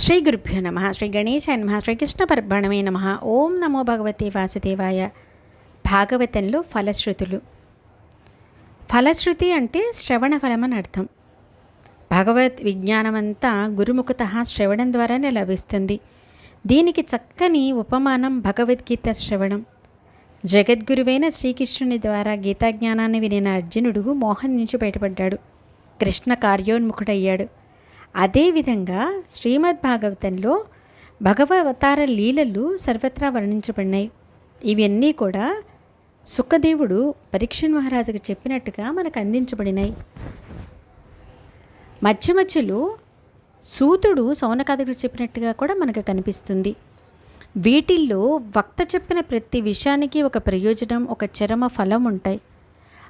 శ్రీ గురుభ్యో నమ శ్రీ గణేశాయ నమ శ్రీకృష్ణ పరబ్రహ్మణమే నమ ఓం నమో భగవతే వాసుదేవాయ భాగవతంలో ఫలశ్రుతులు। ఫలశ్రుతి అంటే శ్రవణ ఫలం అని అర్థం। భగవద్ విజ్ఞానమంతా గురుముఖత శ్రవణం ద్వారానే లభిస్తుంది। దీనికి చక్కని ఉపమానం భగవద్గీత శ్రవణం। జగద్గురువైన శ్రీకృష్ణుని ద్వారా గీతాజ్ఞానాన్ని వినిన అర్జునుడు మోహన్ నుంచి బయటపడ్డాడు। కృష్ణ కార్యోన్ముఖుడయ్యాడు। అదేవిధంగా శ్రీమద్ భాగవతంలో భగవతార లీలలు సర్వత్రా వర్ణించబడినాయి. ఇవన్నీ కూడా సుఖదేవుడు పరీక్షణ్ మహారాజుకు చెప్పినట్టుగా మనకు అందించబడినాయి. మధ్య మధ్యలో సూతుడు సౌనకాదుడు చెప్పినట్టుగా కూడా మనకు కనిపిస్తుంది. వీటిల్లో వక్త చెప్పిన ప్రతి విషయానికి ఒక ప్రయోజనం ఒక చరమ ఫలం ఉంటాయి.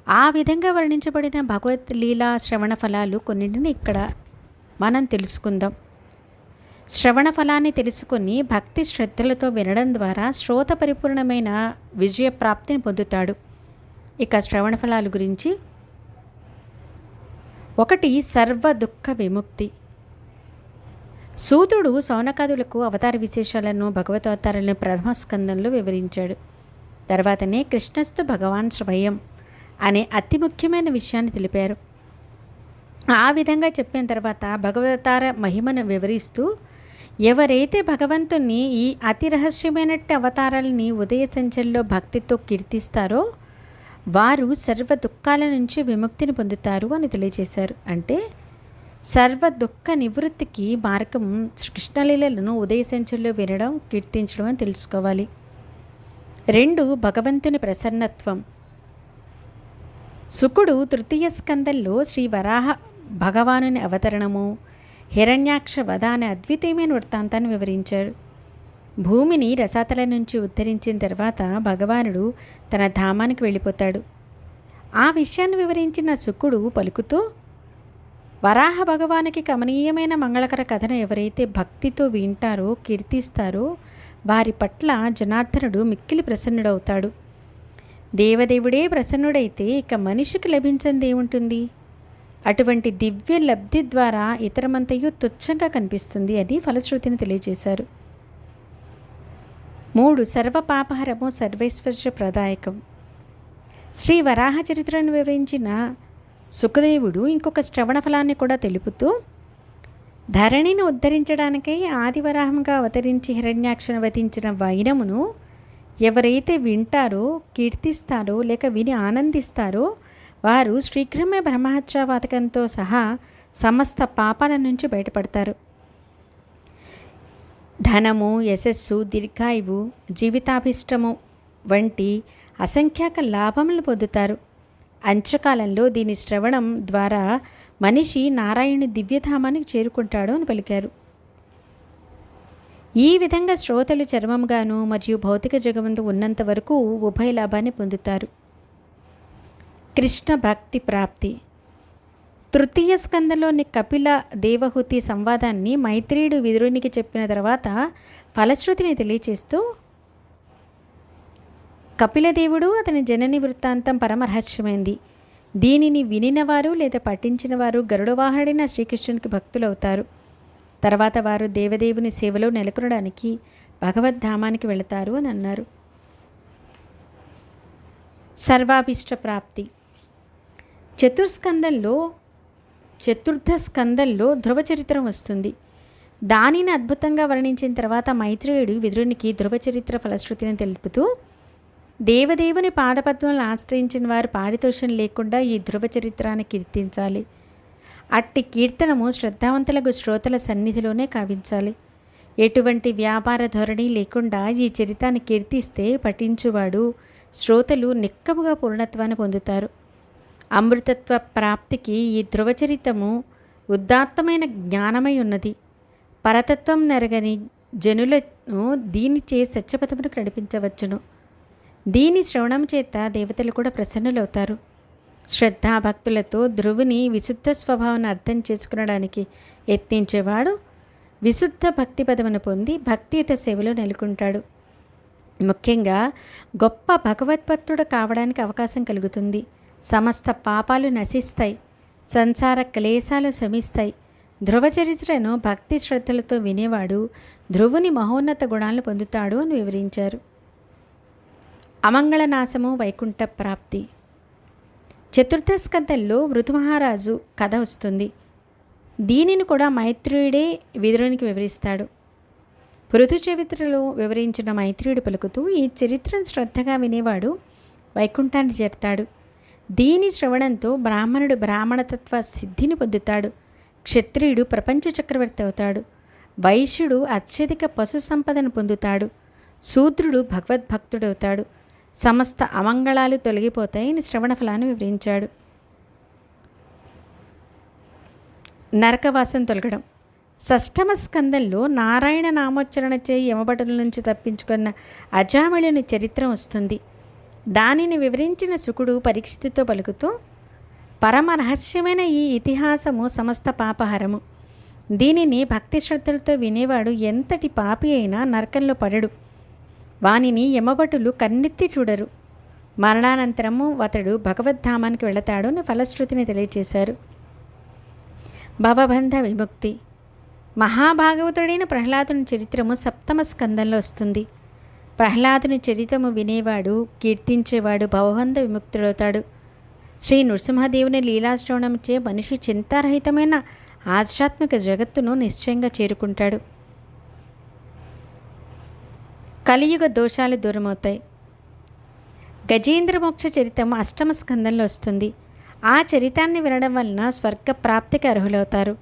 ఆ విధంగా వర్ణించబడిన భగవత్ లీలా శ్రవణ ఫలాలు కొన్నింటిని ఇక్కడ మనం తెలుసుకుందాం. శ్రవణ ఫలాన్ని తెలుసుకొని భక్తి శ్రద్ధలతో వినడం ద్వారా శ్రోత పరిపూర్ణమైన విజయ ప్రాప్తిని పొందుతాడు. ఇక శ్రవణ ఫలాల గురించి. ఒకటి సర్వ దుఃఖ విముక్తి. సూతుడు సౌనకాదులకు అవతార విశేషాలను భగవతవతారాలను ప్రథమ స్కందంలో వివరించాడు. తర్వాతనే కృష్ణస్థు భగవాన్ స్వయం అనే అతి ముఖ్యమైన విషయాన్ని తెలిపారు. ఆ విధంగా చెప్పిన తర్వాత భగవతార మహిమను వివరిస్తూ ఎవరైతే భగవంతుని ఈ అతి రహస్యమైనట్టు అవతారాలని ఉదయ సంచల్లో భక్తితో కీర్తిస్తారో వారు సర్వ దుఃఖాల నుంచి విముక్తిని పొందుతారు అని తెలియజేశారు. అంటే సర్వ దుఃఖ నివృత్తికి మార్గం కృష్ణలీలలను ఉదయ సంచల్లో వినడం కీర్తించడం అని తెలుసుకోవాలి. రెండు భగవంతుని ప్రసన్నత్వం. శుకుడు తృతీయ స్కందంలో శ్రీ వరాహ భగవానుని అవతరణము హిరణ్యాక్ష వధ అనే అద్వితీయమైన వృత్తాంతాన్ని వివరించారు భూమిని రసాతల నుంచి ఉద్ధరించిన తర్వాత భగవానుడు తన ధామానికి వెళ్ళిపోతాడు. ఆ విషయాన్ని వివరించిన శుకుడు పలుకుతూ వరాహ భగవానికి కమనీయమైన మంగళకర కథను ఎవరైతే భక్తితో వింటారో కీర్తిస్తారో వారి పట్ల జనార్దనుడు మిక్కిలి ప్రసన్నుడవుతాడు. దేవదేవుడే ప్రసన్నుడైతే ఇక మనిషికి లభించింది ఏముంటుంది అటువంటి దివ్య లబ్ధి ద్వారా ఇతరమంతయు తుచ్చంగా కనిపిస్తుంది అని ఫలశ్రుతిని తెలియజేశారు. మూడు సర్వపాపహరము సర్వైశ్వర్య ప్రదాయకం. శ్రీ వరాహ చరిత్రను వివరించిన సుఖదేవుడు ఇంకొక శ్రవణ ఫలాన్ని కూడా తెలుపుతూ ధరణిని ఉద్ధరించడానికై ఆదివరాహంగా అవతరించి హిరణ్యాక్షను వధించిన వైనమును ఎవరైతే వింటారో కీర్తిస్తారో లేక విని ఆనందిస్తారో వారు శీఘ్రమే బ్రహ్మహత్యావాతకంతో సహా సమస్త పాపాల నుంచి బయటపడతారు. ధనము యశస్సు దీర్ఘాయువు జీవితాభిష్టము వంటి అసంఖ్యాక లాభములు పొందుతారు. అంచకాలంలో దీని శ్రవణం ద్వారా మనిషి నారాయణ దివ్యధామానికి చేరుకుంటాడు అని పలికారు. ఈ విధంగా శ్రోతలు చర్మంగాను మరియు భౌతిక జగమందు ఉన్నంత వరకు ఉభయ లాభాన్ని పొందుతారు. కృష్ణ భక్తి ప్రాప్తి. తృతీయ స్కందంలోని కపిల దేవహుతి సంవాదాన్ని మైత్రేయుడు విదురునికి చెప్పిన తర్వాత ఫలశ్రుతిని తెలియచేస్తూ కపిలదేవుడు అతని జనని వృత్తాంతం పరమరహస్యమైంది. దీనిని వినినవారు లేదా పఠించిన వారు గరుడవాహనుడైన శ్రీకృష్ణునికి భక్తులవుతారు. తర్వాత వారు దేవదేవుని సేవలో నెలకొనడానికి భగవద్ధామానికి వెళతారు అని అన్నారు. సర్వాభిష్ట ప్రాప్తి. చతుర్స్కందంలో చతుర్థ స్కందంలో ధ్రువ చరిత్రం వస్తుంది. దానిని అద్భుతంగా వర్ణించిన తర్వాత మైత్రేయుడు విదురునికి ధ్రువ చరిత్ర ఫలశ్రుతిని తెలుపుతూ దేవదేవుని పాదపద్మలను ఆశ్రయించిన వారు పారితోషం లేకుండా ఈ ధ్రువ చరిత్రాన్ని కీర్తించాలి. అట్టి కీర్తనము శ్రద్ధావంతులకు శ్రోతల సన్నిధిలోనే కావించాలి. ఎటువంటి వ్యాపార ధోరణి లేకుండా ఈ చరిత్రను కీర్తిస్తే పఠించువాడు శ్రోతలు నిక్కముగా పూర్ణత్వాన్ని పొందుతారు. అమృతత్వ ప్రాప్తికి ఈ ధ్రువచరితము ఉదాత్తమైన జ్ఞానమై ఉన్నది. పరతత్వం నెరగని జనులను దీనిచే సత్యపథమునకు నడిపించవచ్చును. దీని శ్రవణం చేత దేవతలు కూడా ప్రసన్నులవుతారు. శ్రద్ధాభక్తులతో ధ్రువుని విశుద్ధ స్వభావాన్ని అర్థం చేసుకునడానికి యత్నించేవాడు విశుద్ధ భక్తి పదమును పొంది భక్తియుత సేవలో నెలకొంటాడు. ముఖ్యంగా గొప్ప భగవత్పత్తుడు కావడానికి అవకాశం కలుగుతుంది. సమస్త పాపాలు నశిస్తాయి. సంసార క్లేశాలు శమిస్తాయి. ధ్రువ చరిత్రను భక్తి శ్రద్ధలతో వినేవాడు ధ్రువుని మహోన్నత గుణాలను పొందుతాడు అని వివరించారు. అమంగళనాశము వైకుంఠ ప్రాప్తి. చతుర్థ స్కందంలో మహారాజు కథ వస్తుంది. దీనిని కూడా మైత్రేయుడే విదురునికి వివరిస్తాడు. పృథు చరిత్రలో వివరించిన మైత్రేయుడు పలుకుతూ ఈ చరిత్రను శ్రద్ధగా వినేవాడు వైకుంఠాన్ని చేరుతాడు. దీని శ్రవణంతో బ్రాహ్మణుడు బ్రాహ్మణతత్వ సిద్ధిని పొందుతాడు. క్షత్రియుడు ప్రపంచ చక్రవర్తి అవుతాడు. వైశ్యుడు అత్యధిక పశు సంపదను పొందుతాడు. శూద్రుడు భగవద్భక్తుడవుతాడు సమస్త అమంగళాలు తొలగిపోతాయని శ్రవణ ఫలాన్ని వివరించాడు. నరకవాసం తొలగడం. షష్టమ స్కందంలో నారాయణ నామోచ్చరణ చేయి యమబటల నుంచి తప్పించుకున్న అజామిళుని చరిత్ర వస్తుంది. దానిని వివరించిన శుకుడు పరీక్షితుతో పలుకుతూ పరమ రహస్యమైన ఈ ఇతిహాసము సమస్త పాపహరము. దీనిని భక్తి శ్రద్ధలతో వినేవాడు ఎంతటి పాపి అయినా నరకంలో పడడు. వానిని యమభటులు కన్నెత్తి చూడరు. మరణానంతరము అతడు భగవద్ధామానికి వెళతాడు అని ఫలశ్రుతిని తెలియచేశారు. భవబంధ విముక్తి. మహాభాగవతుడైన ప్రహ్లాదుని చరిత్రము సప్తమ స్కందంలో వస్తుంది. ప్రహ్లాదుని చరితము వినేవాడు కీర్తించేవాడు భవబంధ విముక్తుడవుతాడు. శ్రీ నృసింహదేవుని లీలాశ్రవణంచే మనిషి చింతారహితమైన ఆధ్యాత్మిక జగత్తును నిశ్చయంగా చేరుకుంటాడు. కలియుగ దోషాలు దూరమవుతాయి. గజేంద్ర మోక్ష చరితం అష్టమ స్కందంలో వస్తుంది. ఆ చరితాన్ని వినడం వలన స్వర్గ ప్రాప్తికి అర్హులవుతారు.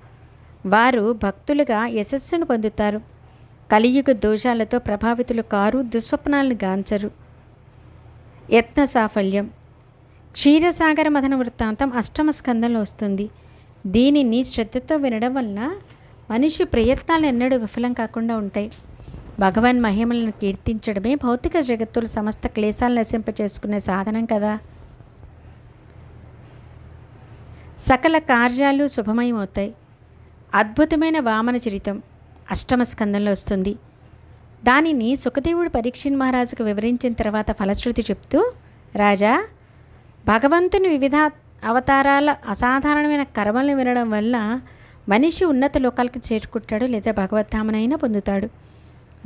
వారు భక్తులుగా యశస్సును పొందుతారు. కలియుగ దోషాలతో ప్రభావితులు కారు దుస్వప్నాలను గాంచరు. యత్న సాఫల్యం క్షీరసాగర మథన వృత్తాంతం అష్టమ స్కందంలో వస్తుంది. దీనిని శ్రద్ధతో వినడం వలన మనిషి ప్రయత్నాలు ఎన్నడూ విఫలం కాకుండా ఉంటాయి. భగవాన్ మహిమలను కీర్తించడమే భౌతిక జగత్తులు సమస్త క్లేశాలను నశింపచేసుకునే సాధనం కదా. సకల కార్యాలు శుభమయమవుతాయి. అద్భుతమైన వామన చరితం. అష్టమ స్కందంలో వస్తుంది. దానిని సుఖదేవుడు పరీక్షణ్ మహారాజుకు వివరించిన తర్వాత ఫలశ్రుతి చెప్తూ రాజా భగవంతుని వివిధ అవతారాల అసాధారణమైన కర్మలను వినడం వల్ల మనిషి ఉన్నత లోకాలకు చేరుకుంటాడు లేదా భగవద్ధామనైనా పొందుతాడు.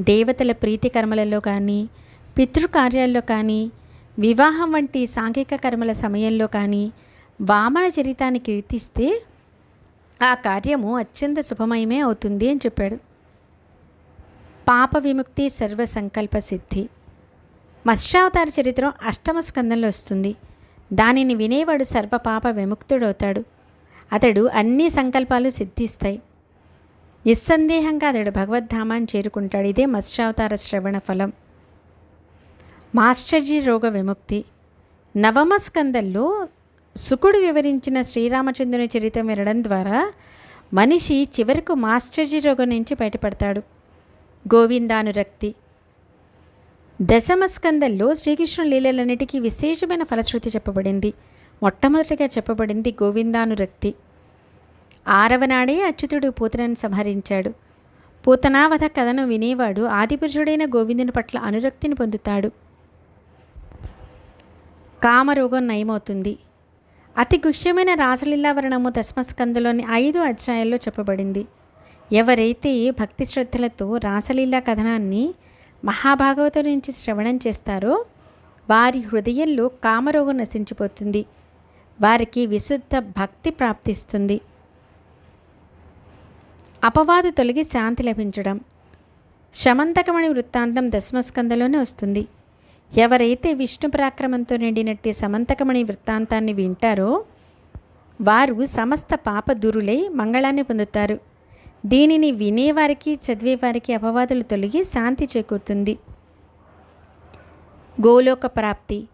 దేవతల ప్రీతి కర్మలలో కానీ పితృకార్యాల్లో కానీ వివాహం వంటి సాంఘిక కర్మల సమయంలో కానీ వామన చరితాన్ని కీర్తిస్తే ఆ కార్యము అత్యంత శుభమయమే అవుతుంది అని చెప్పాడు. పాప విముక్తి సర్వ సంకల్ప సిద్ధి. మత్స్యావతార చరిత్రం అష్టమ స్కందంలో వస్తుంది. దానిని వినేవాడు సర్వ పాప విముక్తుడవుతాడు. అతడు అన్ని సంకల్పాలు సిద్ధిస్తాయి. నిస్సందేహంగా అతడు భగవద్ధామాన్ని చేరుకుంటాడు. ఇదే మత్స్యావతార శ్రవణ ఫలం. మాశ్చర్య రోగ విముక్తి. నవమ స్కందంలో సుకుడు వివరించిన శ్రీరామచంద్రుని చరిత్ర వినడం ద్వారా మనిషి చివరకు మాశ్చర్య రోగం నుంచి బయటపడతాడు. గోవిందానురక్తి. దశమస్కందంలో శ్రీకృష్ణ లీలలన్నిటికీ విశేషమైన ఫలశ్రుతి చెప్పబడింది. మొట్టమొదటిగా చెప్పబడింది గోవిందానురక్తి. ఆరవ నాడే అచ్యుతుడు పూతనను సంహరించాడు. పూతనావధ కథను వినేవాడు ఆదిపురుషుడైన గోవిందుని పట్ల అనురక్తిని పొందుతాడు. కామరోగం నయమవుతుంది. అతి గుహ్యమైన రాసలీలావరణము దశమస్కందులోని ఐదు అధ్యాయాల్లో చెప్పబడింది. ఎవరైతే భక్తి శ్రద్ధలతో రాసలీలా కథనాన్ని మహాభాగవతం నుంచి శ్రవణం చేస్తారో వారి హృదయంలో కామరోగం నశించిపోతుంది. వారికి విశుద్ధ భక్తి ప్రాప్తిస్తుంది. అపవాదు తొలగి శాంతి లభించడం. శమంతకమణి వృత్తాంతం దశమస్కందలోనే వస్తుంది. ఎవరైతే విష్ణు పరాక్రమంతో నిండినట్టి సమంతకమణి వృత్తాంతాన్ని వింటారో వారు సమస్త పాప దురులై మంగళాన్ని పొందుతారు. దీనిని వినేవారికి చదివేవారికి అపవాదులు తొలగి శాంతి చేకూరుతుంది. గోలోక ప్రాప్తి.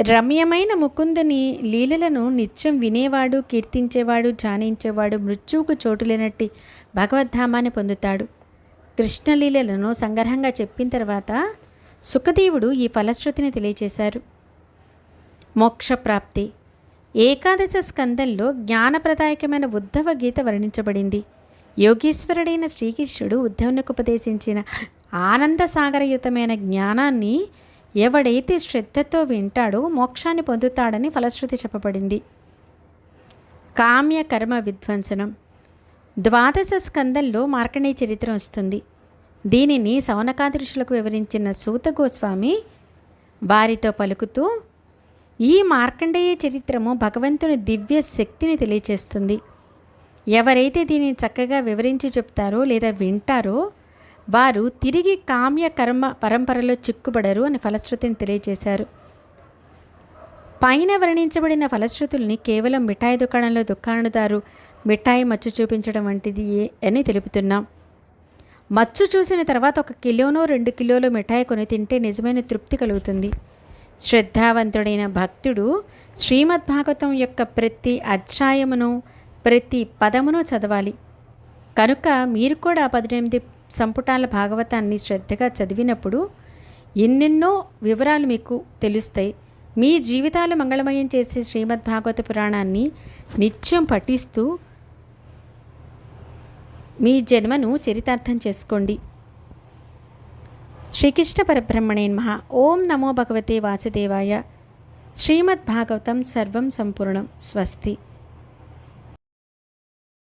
రమ్యమైన ముకుందుని లీలలను నిత్యం వినేవాడు కీర్తించేవాడు ధ్యానించేవాడు మృత్యువుకు చోటు లేనట్టి భగవద్ధామాన్ని పొందుతాడు. కృష్ణలీలలను సంగ్రహంగా చెప్పిన తర్వాత సుఖదేవుడు ఈ ఫలశ్రుతిని తెలియచేశారు. మోక్షప్రాప్తి ఏకాదశ స్కందంలో జ్ఞానప్రదాయకమైన ఉద్ధవ గీత వర్ణించబడింది. యోగేశ్వరుడైన శ్రీకృష్ణుడు ఉద్ధవునికి ఉపదేశించిన ఆనంద సాగరయుతమైన జ్ఞానాన్ని ఎవడైతే శ్రద్ధతో వింటాడో మోక్షాన్ని పొందుతాడని ఫలశ్రుతి చెప్పబడింది. కామ్య కర్మ విధ్వంసనం. ద్వాదశ స్కందంలో మార్కండేయ చరిత్ర వస్తుంది. దీనిని సౌనకాది వివరించిన సూత గోస్వామి వారితో పలుకుతూ ఈ మార్కండేయ చరిత్రము భగవంతుని దివ్య శక్తిని తెలియచేస్తుంది. ఎవరైతే దీన్ని చక్కగా వివరించి చెప్తారో లేదా వింటారో వారు తిరిగి కామ్య కర్మ పరంపరలో చిక్కుబడరు అని ఫలశ్రుతిని తెలియజేశారు. పైన వర్ణించబడిన ఫలశ్రుతుల్ని కేవలం మిఠాయి దుకాణంలో దుకాణదారు మిఠాయి మచ్చు చూపించడం వంటిది ఏ- అని తెలుపుతున్నాం. మచ్చు చూసిన తర్వాత ఒక కిలోనో రెండు కిలోలు మిఠాయి కొని తింటే నిజమైన తృప్తి కలుగుతుంది. శ్రద్ధావంతుడైన భక్తుడు శ్రీమద్భాగవతం యొక్క ప్రతి అధ్యాయమును ప్రతి పదమును చదవాలి. కనుక మీరు కూడా పద్దెనిమిది సంపుటాల భాగవతాన్ని శ్రద్ధగా చదివినప్పుడు ఎన్నెన్నో వివరాలు మీకు తెలుస్తాయి. మీ జీవితాలు మంగళమయం చేసే శ్రీమద్ భాగవత పురాణాన్ని నిత్యం పఠిస్తూ మీ జన్మను చరితార్థం చేసుకోండి. శ్రీకృష్ణ పరబ్రహ్మణే మహా ఓం నమో భగవతే వాసుదేవాయ. శ్రీమద్ భాగవతం సర్వం సంపూర్ణం. స్వస్తి.